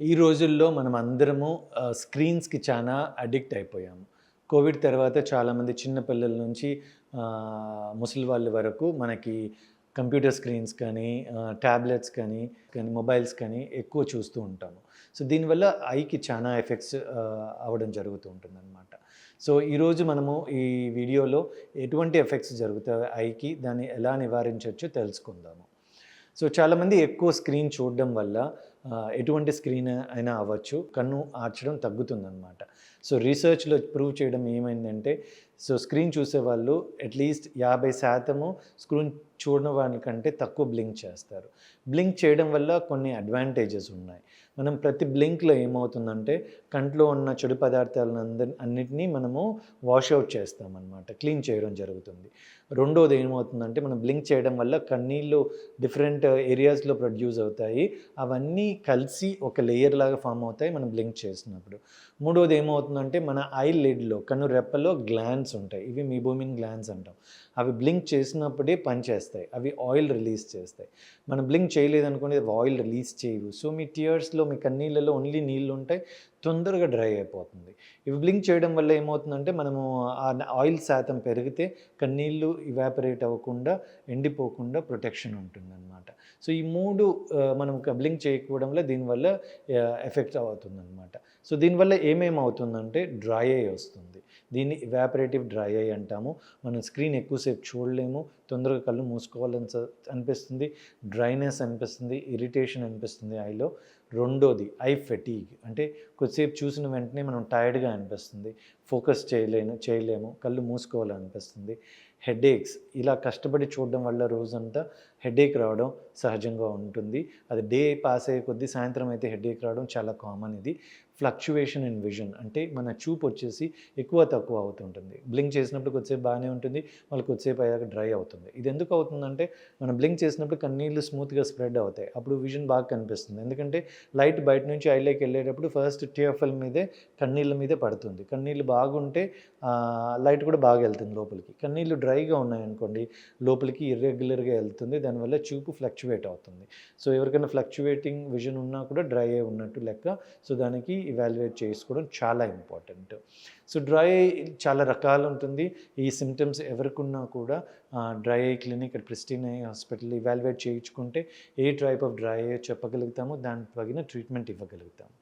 ఈ రోజుల్లో మనం అందరము స్క్రీన్స్కి చాలా అడిక్ట్ అయిపోయాము. కోవిడ్ తర్వాత చాలామంది చిన్న పిల్లల నుంచి ముసలి వాళ్ళ వరకు మనకి కంప్యూటర్ స్క్రీన్స్ కానీ ట్యాబ్లెట్స్ కానీ కానీ మొబైల్స్ కానీ ఎక్కువ చూస్తూ ఉంటాము. సో దీనివల్ల ఐకి చాలా ఎఫెక్ట్స్ అవ్వడం జరుగుతూ ఉంటుంది అనమాట సో ఈరోజు మనము ఈ వీడియోలో ఎటువంటి ఎఫెక్ట్స్ జరుగుతాయి ఐకి దాన్ని ఎలా నివారించవచ్చో తెలుసుకుందాము. సో చాలామంది ఎక్కువ స్క్రీన్ చూడడం వల్ల ఎటువంటి స్క్రీన్ అయినా అవ్వచ్చు. కన్ను ఆర్చడం తగ్గుతుందన్నమాట. సో రీసెర్చ్లో ప్రూవ్ చేయడం ఏమైందంటే సో స్క్రీన్ చూసేవాళ్ళు అట్లీస్ట్ యాభై శాతము స్క్రీన్ చూడని వాళ్ళకంటే తక్కువ బ్లింక్ చేస్తారు. బ్లింక్ చేయడం వల్ల కొన్ని అడ్వాంటేజెస్ ఉన్నాయి. మనం ప్రతి బ్లింక్లో ఏమవుతుందంటే కంట్లో ఉన్న చెడు పదార్థాలను అందరి అన్నిటినీ మనము వాష్ అవుట్ చేస్తామన్నమాట. క్లీన్ చేయడం జరుగుతుంది. రెండోది ఏమవుతుందంటే మనం బ్లింక్ చేయడం వల్ల కన్నీళ్ళు డిఫరెంట్ ఏరియాస్లో ప్రొడ్యూస్ అవుతాయి. అవన్నీ కలిసి ఒక లేయర్ లాగా ఫామ్ అవుతాయి మనం బ్లింక్ చేసినప్పుడు. మూడోది ఏమవుతుందంటే మన ఐ లిడ్లో కన్ను రెప్పలో గ్లాండ్స్ ఉంటాయి. ఇవి మీబోమిన్ గ్లాన్స్ అంటాం. అవి బ్లింక్ చేసినప్పుడే పనిచేస్తాయి అవి ఆయిల్ రిలీజ్ చేస్తాయి. మనం బ్లింక్ చేయలేదనుకోండి అవి ఆయిల్ రిలీజ్ చేయవు. సో మీ టియర్స్లో మీ కన్నీళ్ళలో ఓన్లీ నీళ్ళు ఉంటాయి తొందరగా డ్రై అయిపోతుంది. ఇవి బ్లింక్ చేయడం వల్ల ఏమవుతుందంటే మనము ఆ ఆయిల్ శాతం పెరిగితే కన్నీళ్ళు ఇవాపరేట్ అవ్వకుండా ఎండిపోకుండా ప్రొటెక్షన్ ఉంటుందన్నమాట. సో ఈ మూడు మనం బ్లింక్ చేయకపోవడం వల్ల దీనివల్ల ఎఫెక్ట్ అవుతుందన్నమాట. సో దీనివల్ల ఏమేమి అవుతుందంటే డ్రై అయి వస్తుంది. దీన్ని ఇవాపరేటివ్ డ్రై అయి అంటాము. మనం స్క్రీన్ ఎక్కువ ఎక్కువసేపు చూడలేము. తొందరగా కళ్ళు మూసుకోవాలని అనిపిస్తుంది. డ్రైనెస్ అనిపిస్తుంది. ఇరిటేషన్ అనిపిస్తుంది ఐలో. రెండోది ఐ ఫెటీగ్. అంటే కొద్దిసేపు చూసిన వెంటనే మనం టైర్డ్గా అనిపిస్తుంది. ఫోకస్ చేయలేను చేయలేము. కళ్ళు మూసుకోవాలనిపిస్తుంది. హెడేక్స్. ఇలా కష్టపడి చూడడం వల్ల రోజంతా హెడేక్ రావడం సహజంగా ఉంటుంది. అది డే పాస్ అయ్యే కొద్దీ సాయంత్రం అయితే హెడేక్ రావడం చాలా కామన్ ఇది. ఫ్లక్చువేషన్ ఇన్ విజన్ అంటే మన చూపు వచ్చేసి ఎక్కువ తక్కువ అవుతుంటుంది. బ్లింక్ చేసినప్పుడు కొద్దిసేపు బాగానే ఉంటుంది. మళ్ళీ కొద్దిసేపు అయ్యాక డ్రై అవుతుంది. ఇది ఎందుకు అవుతుందంటే మనం బ్లింక్ చేసినప్పుడు కన్నీళ్ళు స్మూత్గా స్ప్రెడ్ అవుతాయి. అప్పుడు విజన్ బాగా కనిపిస్తుంది. ఎందుకంటే లైట్ బయట నుంచి ఐలోకి వెళ్ళేటప్పుడు ఫస్ట్ టిఎఫ్ఎల్ మీదే కన్నీళ్ళ మీదే పడుతుంది. కన్నీళ్ళు బాగుంటే లైట్ కూడా బాగా వెళ్తుంది లోపలికి. కన్నీళ్ళు డ్రైగా ఉన్నాయనుకోండి లోపలికి ఇర్రెగ్యులర్గా వెళ్తుంది. దానివల్ల చూపు ఫ్లక్చువేట్ అవుతుంది. సో ఎవరికైనా ఫ్లక్చువేటింగ్ విజన్ ఉన్నా కూడా డ్రై అయి ఉన్నట్టు లెక్క. సో దానికి ఇవాల్యుయేట్ చేసుకోవడం చాలా ఇంపార్టెంట్ సో డ్రై చాలా రకాలు ఉంటుంది. ఈ సిమ్టమ్స్ ఎవరికున్నా కూడా డ్రై ఐ క్లినిక్ ఇక్కడ ప్రిస్టీన్ ఐ హాస్పిటల్ ఇవాల్యుయేట్ చేయించుకుంటే ఏ టైప్ ఆఫ్ డ్రై ఐ చెప్పగలుగుతాము? దానికి తగిన ట్రీట్మెంట్ ఇవ్వగలుగుతాము.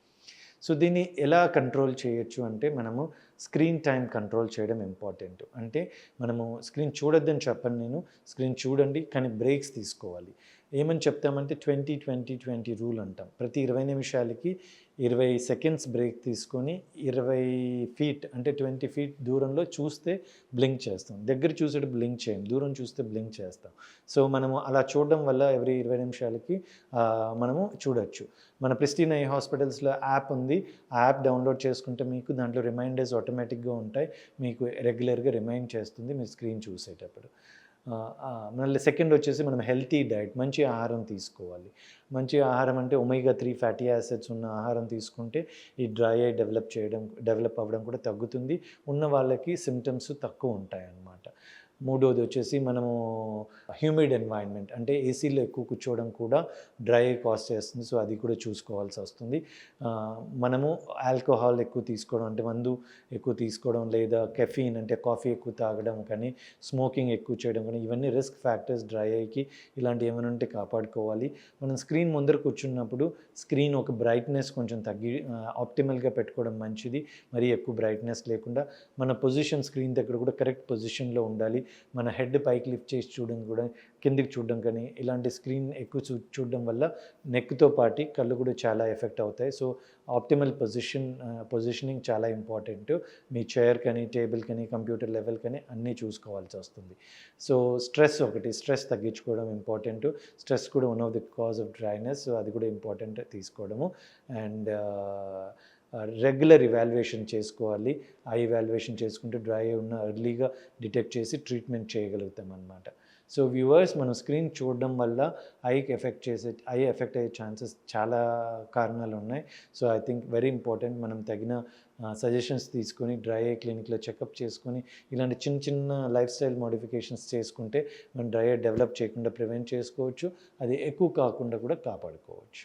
సో దీన్ని ఎలా కంట్రోల్ చేయొచ్చు అంటే మనము స్క్రీన్ టైం కంట్రోల్ చేయడం ఇంపార్టెంట్ అంటే మనము స్క్రీన్ చూడొద్దని చెప్పను నేను స్క్రీన్ చూడండి కానీ బ్రేక్స్ తీసుకోవాలి. ఏమని చెప్తామంటే ట్వంటీ ట్వంటీ ట్వంటీ రూల్ అంటాం. ప్రతి ఇరవై నిమిషాలకి ఇరవై సెకండ్స్ బ్రేక్ తీసుకొని ఇరవై ఫీట్ అంటే ట్వంటీ ఫీట్ దూరంలో చూస్తే బ్లింక్ చేస్తాం. దగ్గర చూసేటప్పుడు బ్లింక్ చేయం. దూరం చూస్తే బ్లింక్ చేస్తాం. సో మనము అలా చూడడం వల్ల ఎవరి ఇరవై నిమిషాలకి మనము చూడొచ్చు. మన ప్రిస్టీన్ ఐ హాస్పిటల్స్లో యాప్ ఉంది. ఆ యాప్ డౌన్లోడ్ చేసుకుంటే మీకు దాంట్లో రిమైండర్స్ ఆటోమేటిక్గా ఉంటాయి. మీకు రెగ్యులర్గా రిమైండ్ చేస్తుంది మీ స్క్రీన్ చూసేటప్పుడు. మళ్ళీ సెకండ్ వచ్చేసి మనం హెల్తీ డైట్ మంచి ఆహారం తీసుకోవాలి. మంచి ఆహారం అంటే ఒమేగా త్రీ ఫ్యాటీ యాసిడ్స్ ఉన్న ఆహారం తీసుకుంటే ఈ డ్రై ఐ డెవలప్ చేయడం డెవలప్ అవ్వడం కూడా తగ్గుతుంది. ఉన్న వాళ్ళకి సిమ్టమ్స్ తక్కువ ఉంటాయి అన్నమాట మూడోది వచ్చేసి మనము హ్యూమిడ్ ఎన్వైర్న్మెంట్ అంటే ఏసీలో ఎక్కువ కూర్చోవడం కూడా డ్రై కాస్ట్ చేస్తుంది. సో అది కూడా చూసుకోవాల్సి వస్తుంది. మనము ఆల్కహాల్ ఎక్కువ తీసుకోవడం అంటే మందు ఎక్కువ తీసుకోవడం లేదా కెఫీన్ అంటే కాఫీ ఎక్కువ తాగడం కానీ స్మోకింగ్ ఎక్కువ చేయడం కానీ ఇవన్నీ రిస్క్ ఫ్యాక్టర్స్ డ్రై ఐకి ఇలాంటివి ఏమైనా ఉంటే కాపాడుకోవాలి. మనం స్క్రీన్ ముందర కూర్చున్నప్పుడు స్క్రీన్ ఒక బ్రైట్నెస్ కొంచెం తగ్గి ఆప్టిమల్గా పెట్టుకోవడం మంచిది. మరీ ఎక్కువ బ్రైట్నెస్ లేకుండా మన పొజిషన్ స్క్రీన్ దగ్గర కూడా కరెక్ట్ పొజిషన్లో ఉండాలి. మన హెడ్ పైకి లిఫ్ట్ చేసి చూడడం కూడా కిందికి చూడడం కానీ ఇలాంటి స్క్రీన్ ఎక్కువ చూ చూడడం వల్ల నెక్తో పాటి కళ్ళు కూడా చాలా ఎఫెక్ట్ అవుతాయి. సో ఆప్టిమల్ పొజిషన్ పొజిషనింగ్ చాలా ఇంపార్టెంట్. మీ చైర్ కానీ టేబుల్ కానీ కంప్యూటర్ లెవెల్ కానీ అన్నీ చూసుకోవాల్సి వస్తుంది. సో స్ట్రెస్ ఒకటి స్ట్రెస్ తగ్గించుకోవడం ఇంపార్టెంట్. స్ట్రెస్ కూడా one of the cause of dryness అది కూడా ఇంపార్టెంట్ తీసుకోవడము. అండ్ రెగ్యులర్ ఇవాల్యుయేషన్ చేసుకోవాలి. ఆ ఇవాల్యుయేషన్ చేసుకుంటే డ్రై ఉన్న ఎర్లీగా డిటెక్ట్ చేసి ట్రీట్మెంట్ చేయగలుగుతాం అన్నమాట సో వ్యూవర్స్ మనం స్క్రీన్ చూడడం వల్ల ఐకి ఎఫెక్ట్ చేసే ఐ ఎఫెక్ట్ అయ్యే ఛాన్సెస్ చాలా కారణాలు ఉన్నాయి so I think very important మనం తగిన సజెషన్స్ తీసుకొని డ్రై ఐ క్లినిక్లో చెకప్ చేసుకొని ఇలాంటి చిన్న చిన్న లైఫ్ స్టైల్ మోడిఫికేషన్స్ చేసుకుంటే మనం డ్రై ఐ డెవలప్ చేయకుండా ప్రివెంట్ చేసుకోవచ్చు. అది ఎక్కువ కాకుండా కూడా కాపాడుకోవచ్చు.